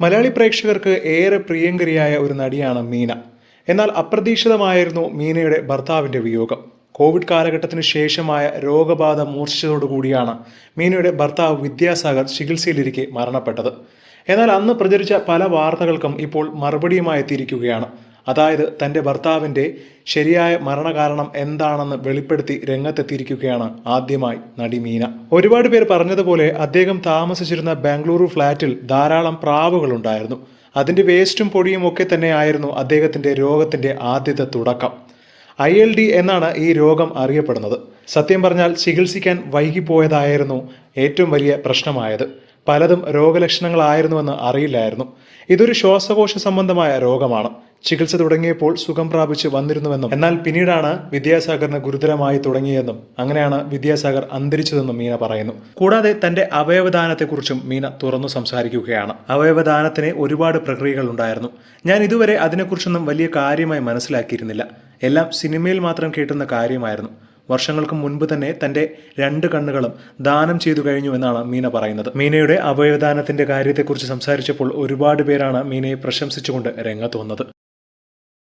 മലയാളി പ്രേക്ഷകർക്ക് ഏറെ പ്രിയങ്കരിയായ ഒരു നടിയാണ് മീന. എന്നാൽ അപ്രതീക്ഷിതമായിരുന്നു മീനയുടെ ഭർത്താവിന്റെ വിയോഗം. കോവിഡ് കാലഘട്ടത്തിന് ശേഷമായ രോഗബാധ മൂർച്ഛിച്ചതോടുകൂടിയാണ് മീനയുടെ ഭർത്താവ് വിദ്യാസാഗർ ചികിത്സയിലിരിക്കെ മരണപ്പെട്ടത്. എന്നാൽ അന്ന് പ്രചരിച്ച പല വാർത്തകൾക്കും ഇപ്പോൾ മറുപടിയുമായി എത്തിയിരിക്കുകയാണ്. അതായത് തന്റെ ഭർത്താവിന്റെ ശരിയായ മരണകാരണം എന്താണെന്ന് വെളിപ്പെടുത്തി രംഗത്തെത്തിയിരിക്കുകയാണ് ആദ്യമായി നടി മീന. ഒരുപാട് പേർ പറഞ്ഞതുപോലെ അദ്ദേഹം താമസിച്ചിരുന്ന ബാംഗ്ലൂരു ഫ്ളാറ്റിൽ ധാരാളം പ്രാവുകളുണ്ടായിരുന്നു അതിന്റെ വേസ്റ്റും പൊടിയും ഒക്കെ തന്നെയായിരുന്നു അദ്ദേഹത്തിന്റെ രോഗത്തിന്റെ ആദ്യത്തെ തുടക്കം. ഐ എൽ ഡി എന്നാണ് ഈ രോഗം അറിയപ്പെടുന്നത്. സത്യം പറഞ്ഞാൽ ചികിത്സിക്കാൻ വൈകിപ്പോയതായിരുന്നു ഏറ്റവും വലിയ പ്രശ്നമായത്. പലതും രോഗലക്ഷണങ്ങളായിരുന്നുവെന്ന് അറിയില്ലായിരുന്നു. ഇതൊരു ശ്വാസകോശ സംബന്ധമായ രോഗമാണ്. ചികിത്സ തുടങ്ങിയപ്പോൾ സുഖം പ്രാപിച്ച് വന്നിരുന്നുവെന്നും എന്നാൽ പിന്നീടാണ് വിദ്യാസാഗറിന് ഗുരുതരമായി തുടങ്ങിയെന്നും അങ്ങനെയാണ് വിദ്യാസാഗർ അന്തരിച്ചതെന്നും മീന പറയുന്നു. കൂടാതെ തന്റെ അവയവദാനത്തെക്കുറിച്ചും മീന തുറന്നു സംസാരിക്കുകയാണ്. അവയവദാനത്തിന് ഒരുപാട് പ്രക്രിയകൾ ഉണ്ടായിരുന്നു. ഞാൻ ഇതുവരെ അതിനെക്കുറിച്ചൊന്നും വലിയ കാര്യമായി മനസ്സിലാക്കിയിരുന്നില്ല. എല്ലാം സിനിമയിൽ മാത്രം കേട്ടുന്ന കാര്യമായിരുന്നു. വർഷങ്ങൾക്ക് മുൻപ് തന്നെ തന്റെ രണ്ട് കണ്ണുകളും ദാനം ചെയ്തു കഴിഞ്ഞു എന്നാണ് മീന പറയുന്നത്. മീനയുടെ അവയവദാനത്തിന്റെ കാര്യത്തെക്കുറിച്ച് സംസാരിച്ചപ്പോൾ ഒരുപാട് പേരാണ് മീനയെ പ്രശംസിച്ചുകൊണ്ട് രംഗത്ത് വന്നത്.